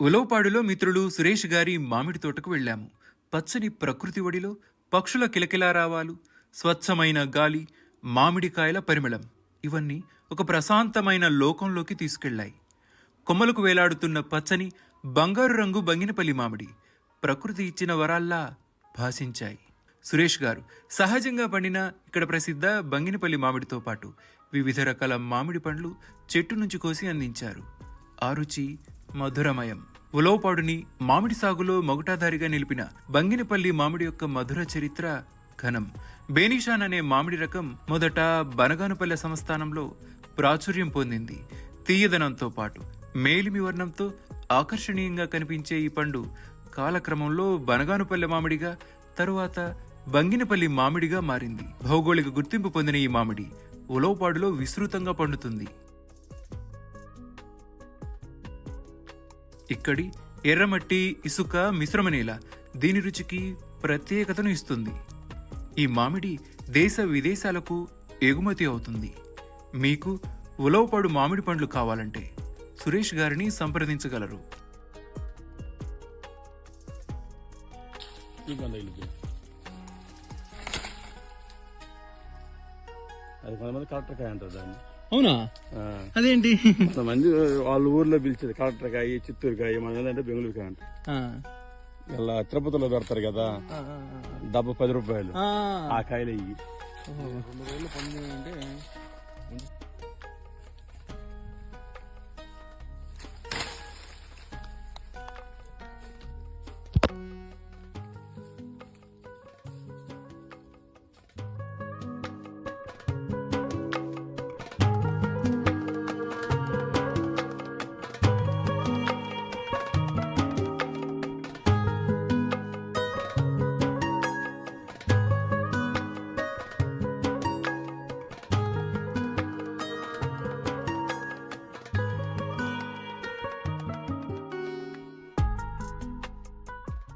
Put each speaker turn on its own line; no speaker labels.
ఉలవపాడులో మిత్రులు సురేష్ గారి మామిడి తోటకు వెళ్ళాము. పచ్చని ప్రకృతి ఒడిలో పక్షుల కిలకిలారావాలు స్వచ్ఛమైన గాలి మామిడికాయల పరిమళం ఇవన్నీ ఒక ప్రశాంతమైన లోకంలోకి తీసుకెళ్ళాయి కొమ్మలకు వేలాడుతున్న పచ్చని బంగారు రంగు బంగినపల్లి మామిడి ప్రకృతి ఇచ్చిన వరాల్లా భాషించాయి సురేష్ గారు సహజంగా పండిన ఇక్కడ ప్రసిద్ధ బంగినపల్లి మామిడితో పాటు వివిధ రకాల మామిడి పండ్లు చెట్టు నుంచి కోసి అందించారు. ఆ రుచి మధురమయం. ఉలవపాడుని మామిడి సాగులో మొగటాదారిగా నిలిపిన బంగినపల్లి మామిడి యొక్క మధుర చరిత్ర ఘనం. బేనిషాన్ అనే మామిడి రకం మొదట బనగానుపల్లె సంస్థానంలో ప్రాచుర్యం పొందింది. తీయదనంతో పాటు మేలిమి వర్ణంతో ఆకర్షణీయంగా కనిపించే ఈ పండు కాలక్రమంలో బనగానుపల్లె మామిడిగా తరువాత బంగినపల్లి మామిడిగా మారింది. భౌగోళిక గుర్తింపు పొందిన ఈ మామిడి ఉలవపాడులో విస్తృతంగా పండుతుంది. ఇక్కడి ఎర్రమట్టి ఇసుక మిశ్రమ నేల దీని రుచికి ప్రత్యేకతను ఇస్తుంది. ఈ మామిడి దేశ విదేశాలకు ఎగుమతి అవుతుంది. మీకు ఉలవపాడు మామిడి పండ్లు కావాలంటే సురేష్ గారిని సంప్రదించగలరు.
అది కొంతమంది కలెక్టర్ కాయ అంటారు దాన్ని.
అవునా? అదేంటి?
కొంతమంది వాళ్ళ ఊర్లో పిలిచేది కలెక్టర్ కాయ చిత్తూరు కాయ మన ఏంటంటే బెంగళూరు కాయ అంటారు.
ఆ.
ఇలా తిరుపతిలో పెడతారు కదా డబ్బు పది రూపాయలు.
ఆ,
కాయలు ఇవి